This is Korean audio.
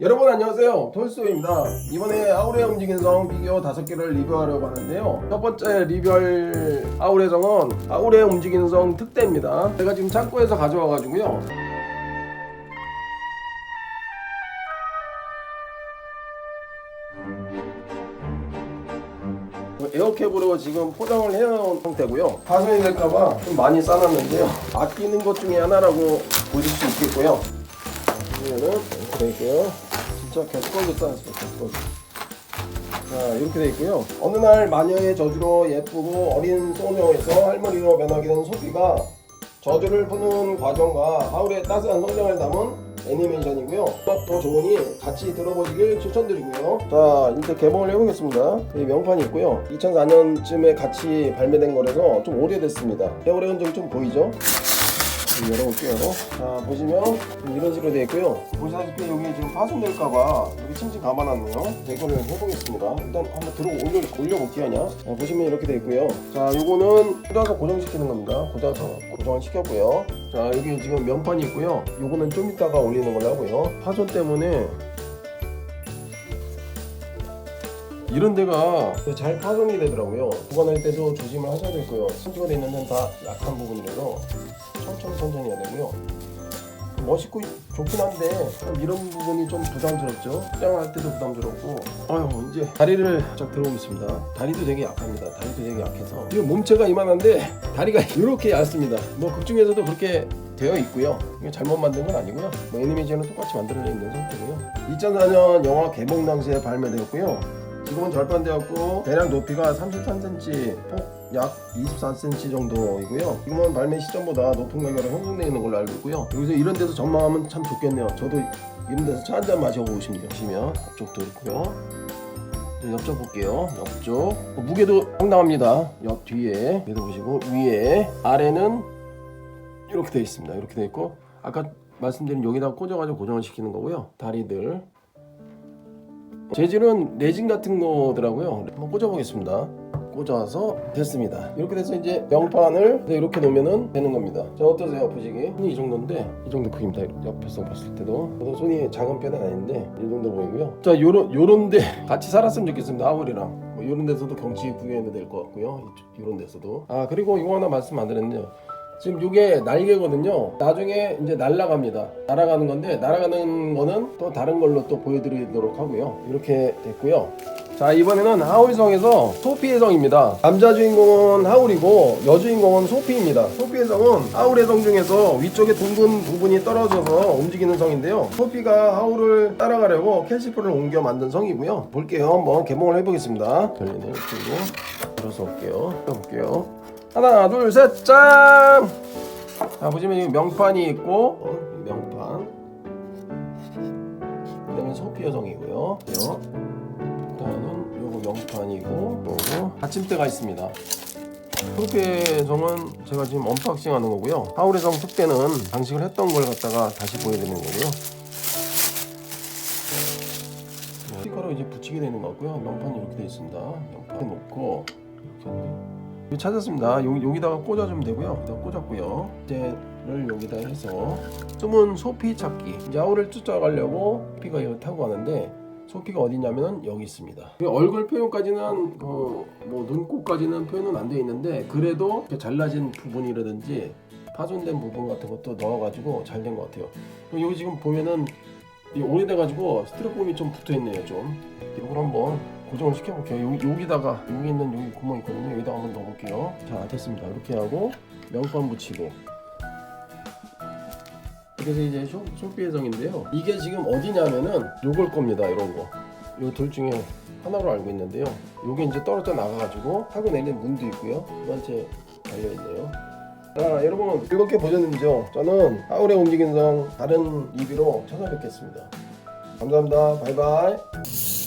여러분 안녕하세요. 톨스토입니다. 이번에 아우레 움직이는 성 피규어 5개를 리뷰하려고 하는데요. 첫 번째 리뷰할 아우레 성은 아우레 움직이는 성 특대입니다. 제가 지금 창고에서 가져와 가지고요. 에어캡으로 지금 포장을 해놓은 상태고요. 파손이 될까봐 좀 많이 싸놨는데요. 아끼는 것 중에 하나라고 보실 수 있겠고요. 그러면은 이렇게 돼 있고요. 진짜 개수걸로 쌓았습니다. 개수걸로. 자 이렇게 돼 있고요. 어느 날 마녀의 저주로 예쁘고 어린 소녀에서 할머니로 변하게 된 소피가 저주를 푸는 과정과 하울의 따스한 성장을 담은 애니메이션이고요. 더 좋으니 같이 들어보시길 추천드리고요. 자 이제 개봉을 해보겠습니다. 이 명판이 있고요. 2004년쯤에 같이 발매된 거라서 좀 오래됐습니다. 세월의 흔적이 좀 보이죠? 좀 열어볼게요. 자 보시면 좀 이런 식으로 되어 있고요. 보시다시피 여기 지금 파손될까봐 여기 칭칭 감아놨네요. 자, 이거를 해보겠습니다. 일단 한번 들어 올려 올려볼게요, 그냥. 자, 보시면 이렇게 되어 있고요. 자, 요거는 꽂아서 고정시키는 겁니다. 꽂아서 고정을 시켰고요. 자, 여기 지금 면판이 있고요. 요거는 좀 이따가 올리는 걸로 하고요. 파손 때문에 이런 데가 잘 파손이 되더라고요. 보관할 때도 조심을 하셔야 되고요. 선지가 돼 있는 데는 다 약한 부분이라서 천천히 천천히 해야 되고요. 멋있고 좋긴 한데 참 이런 부분이 좀 부담스럽죠. 포장할 때도 부담스럽고. 아유 이제 다리를 쫙 들어오겠습니다. 다리도 되게 약합니다. 다리도 되게 약해서 지금 몸체가 이만한데 다리가 이렇게 얇습니다. 뭐 극중에서도 그렇게 되어 있고요. 이게 잘못 만든 건 아니고요. 뭐 애니메이션은 똑같이 만들어져 있는 상태고요. 2004년 영화 개봉 당시에 발매되었고요. 지금은 절판되었고 대략 높이가 33cm, 폭약 24cm 정도이고요. 지금은 발매 시점보다 높은 가격으로 형성되어 있는 걸로 알고 있고요. 여기서 이런 데서 전망하면 참 좋겠네요. 저도 이런 데서 차 한 잔 마셔보고 싶네요. 앞쪽도 있고요. 이제 옆쪽 볼게요. 옆쪽 어, 무게도 상당합니다. 옆 뒤에 얘도 보시고 위에 아래는 이렇게 되어 있습니다. 이렇게 되어 있고 아까 말씀드린 여기다 꽂아가지고 고정을 시키는 거고요. 다리들 재질은 레진 같은 거더라고요. 한번 꽂아보겠습니다. 꽂아서 됐습니다. 이렇게 돼서 이제 명판을 이렇게 놓으면 되는 겁니다. 자 어떠세요 보시기? 손이 이 정도인데 이 정도 크기입니다. 옆에서 봤을 때도 저도 손이 작은 편은 아닌데 이 정도 보이고요. 자 요런 요런데 같이 살았으면 좋겠습니다. 아울이랑 뭐 요런 데서도 경치 구경해도 될 것 같고요. 이런 데서도 아 그리고 이거 하나 말씀 안 드렸네요. 지금 이게 날개거든요. 나중에 이제 날아갑니다. 날아가는 건데 날아가는 거는 또 다른 걸로 또 보여드리도록 하고요. 이렇게 됐고요. 자 이번에는 하울성에서 소피의 성입니다. 남자 주인공은 하울이고 여주인공은 소피입니다. 소피의 성은 하울의 성 중에서 위쪽에 둥근 부분이 떨어져서 움직이는 성인데요. 소피가 하울을 따라가려고 캐시프를 옮겨 만든 성이고요. 볼게요. 한번 개봉을 해보겠습니다. 열리네요. 그리고 들어서 올게요. 볼게요. 하나 둘 셋 짠! 자 보시면 명판이 있고 어, 이 명판. 그다음에 소피 여성이고요. 그다음은 요거 명판이고 요거 받침대가 있습니다. 소피 여성은 제가 지금 언박싱 하는 거고요. 하울의 성 특대는 장식을 했던 걸 갖다가 다시 보여드리는 거고요. 스티커로 이제 붙이게 되는 것 같고요. 명판이 이렇게 되어 있습니다. 명판 놓고 이렇게 찾았습니다. 여기 여기 다가 꽂아주면 되고요. 여기다 꽂았고요. 이제를 여기다 해서 숨은 소피 찾기. 아우를 쫓아가려고 소피가 이거 타고 가는데 소피가 어디냐면은 여기 있습니다. 그 얼굴 표현까지는 그뭐 눈곱까지는 표현은 안 되어 있는데 그래도 잘라진 부분이라든지 파손된 부분 같은 것도 넣어가지고 잘 된 것 같아요. 여기 지금 보면은 이 오래돼가지고 스티로폼이 좀 붙어있네요 좀. 이걸 한번 고정을 시켜볼게요. 여기, 여기 다가 여기 있는 여기 구멍 있거든요. 여기다 한번 넣어볼게요. 자 됐습니다. 이렇게 하고 명판 붙이고 그래서 이제 쇼, 쇼피의 성인데요. 이게 지금 어디냐면은 요걸 겁니다. 이런 거. 요 둘 중에 하나로 알고 있는데요. 요게 이제 떨어져 나가가지고 타고 내리는 문도 있고요. 두 번째 달려있네요. 자 여러분 즐겁게 보셨는지요? 저는 하울의 움직이는 성 다른 리뷰로 찾아뵙겠습니다. 감사합니다. 바이바이.